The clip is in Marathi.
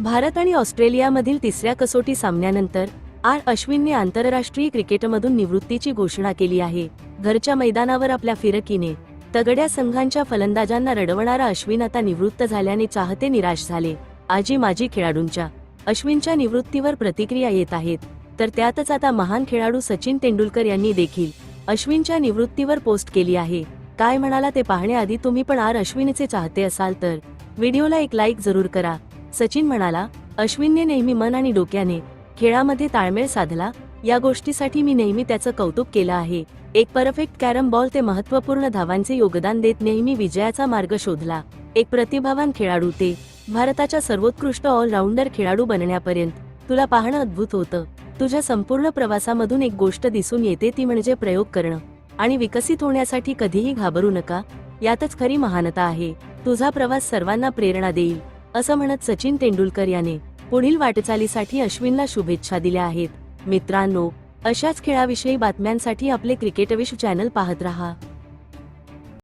भारत आणि ऑस्ट्रेलियामधील तिसऱ्या कसोटी सामन्यानंतर आर. अश्विनने आंतरराष्ट्रीय क्रिकेटमधून निवृत्तीची घोषणा केली आहे. घरच्या मैदानावर आपल्या फिरकीने तगड्या संघांच्या फलंदाजांना रडवणारा अश्विन आता निवृत्त झाल्याने चाहते निराश झाले. आजी माजी खेळाडूंच्या अश्विनच्या निवृत्तीवर प्रतिक्रिया येत आहेत. तर त्यातच आता महान खेळाडू सचिन तेंडुलकर यांनी देखील अश्विनच्या निवृत्तीवर पोस्ट केली आहे. काय म्हणाला ते पाहण्याआधी तुम्ही पण आर. अश्विनचे चाहते असाल तर व्हिडिओला एक लाईक जरूर करा. सचिन म्हणाला अश्विनने नेहमी मन आणि डोक्याने खेळामध्ये ताळमेळ साधला. या गोष्टीसाठी मी नेहमी त्याचं कौतुक केलं आहे. एक परफेक्ट कॅरम बॉल ते महत्त्वपूर्ण धावांचे योगदान देत नेहमी विजयाचा मार्ग शोधला. एक प्रतिभावान खेळाडू ते भारताच्या सर्वोत्कृष्ट ऑलराऊंडर खेळाडू बनण्यापर्यंत तुला पाहणं अद्भुत होतं. तुझ्या संपूर्ण प्रवासामधून एक गोष्ट दिसून येते ती म्हणजे प्रयोग करणं. आणि विकसित होण्यासाठी कधीही घाबरू नका. यातच खरी महानता आहे. तुझा प्रवास सर्वांना प्रेरणा देईल. असं म्हणत सचिन तेंडुलकर याने पुढील वाटचालीसाठी अश्विनला शुभेच्छा दिल्या आहेत. मित्रांनो अशाच खेळाविषयी बातम्यांसाठी आपले क्रिकेटविश्व चॅनल पाहत रहा.